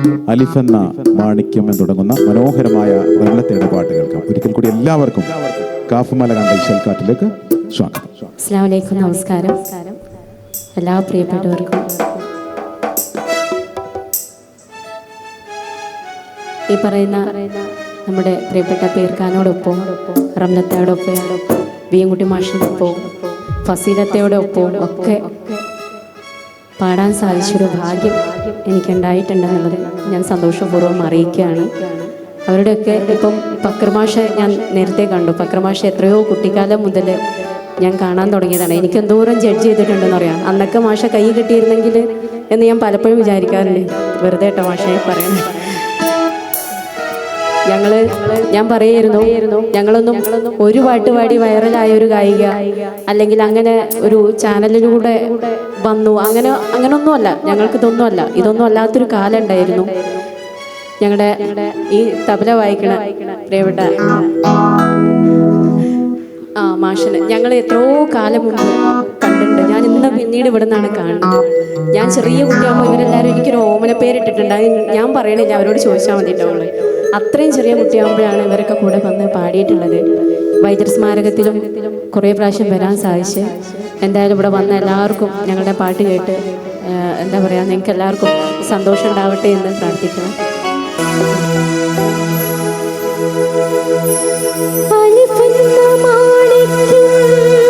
അലിഫ് എന്ന മാണിക്യം എന്ന് തുടങ്ങുന്ന മനോഹരമായ വെള്ളത്തിയുടെ പാട്ട് കേൾക്കാം ഒരിക്കൽ കൂടി എല്ലാവർക്കും കാഫുമല കണ്ട ഇശൽക്കാറ്റിലേക്ക് സ്വാഗതം. അസ്സാം വലൈക്കും നമസ്കാരം. എല്ലാ പ്രിയപ്പെട്ടവർക്കും. ഈ പറയുന്ന നമ്മുടെ പ്രിയപ്പെട്ട പേർക്കാനോടൊപ്പം റംലത്തയോടൊപ്പം ബിയൻകുട്ടി മാഷിനൊപ്പം ഫസീലത്തയോടൊപ്പം ഒക്കെ പാടാൻ സാധിച്ചൊരു ഭാഗ്യം എനിക്കുണ്ടായിട്ടുണ്ടെന്നുള്ളത് ഞാൻ സന്തോഷപൂർവം അറിയിക്കുകയാണ്. അവരുടെയൊക്കെ ഇപ്പം പക്രമാഷ ഞാൻ നേരത്തെ കണ്ടു. പക്രമാഷ എത്രയോ കുട്ടിക്കാലം മുതൽ ഞാൻ കാണാൻ തുടങ്ങിയതാണ്. എനിക്ക് എന്തോരം ജഡ്ജ് ചെയ്തിട്ടുണ്ടെന്ന് അറിയാം. അന്നൊക്കെ മാഷ കൈ കിട്ടിയിരുന്നെങ്കിൽ എന്ന് ഞാൻ പലപ്പോഴും വിചാരിക്കാറുണ്ട്. വെറുതെ കേട്ടോ മാഷയെ പറയണേ. ഞങ്ങൾ ഞാൻ പറയായിരുന്നു ഞങ്ങളൊന്നും ഒരു പാട്ട് പാടി വൈറലായ ഒരു ഗായിക അല്ലെങ്കിൽ അങ്ങനെ ഒരു ചാനലിലൂടെ വന്നു. അങ്ങനെ അങ്ങനൊന്നുമല്ല. ഞങ്ങൾക്ക് ഇതൊന്നുമല്ല. ഇതൊന്നും അല്ലാത്തൊരു കാലം ഉണ്ടായിരുന്നു. ഞങ്ങളുടെ ഈ തബല വായിക്കണ പ്രിയപ്പെട്ട ആ മാഷിന്. ഞങ്ങൾ എത്രയോ കാലം മുമ്പ് കണ്ടിട്ടുണ്ട്. ഞാൻ ഇന്ന് പിന്നീട് ഇവിടെ നിന്നാണ് കാണുന്നത്. ഞാൻ ചെറിയ കുട്ടിയാകുമ്പോൾ ഇവരെല്ലാവരും എനിക്കൊരു ഓമന പേരിട്ടിട്ടുണ്ട് ഞാൻ പറയണില്ല. അവരോട് ചോദിച്ചാൽ മതിയിട്ടുള്ളൂ അത്രയും ചെറിയ കുട്ടിയാകുമ്പോഴാണ് ഇവരൊക്കെ കൂടെ വന്ന് പാടിയിട്ടുള്ളത്. വൈദ്യർ സ്മാരകത്തിലും കുറേ പ്രാവശ്യം വരാൻ സാധിച്ച്. എന്തായാലും ഇവിടെ വന്ന എല്ലാവർക്കും ഞങ്ങളുടെ പാട്ട് കേട്ട് എന്താ പറയുക നിങ്ങൾക്ക് എല്ലാവർക്കും സന്തോഷം ഉണ്ടാവട്ടെ എന്ന് പ്രാർത്ഥിക്കണം അലിഫെന്ന മാണിക്യം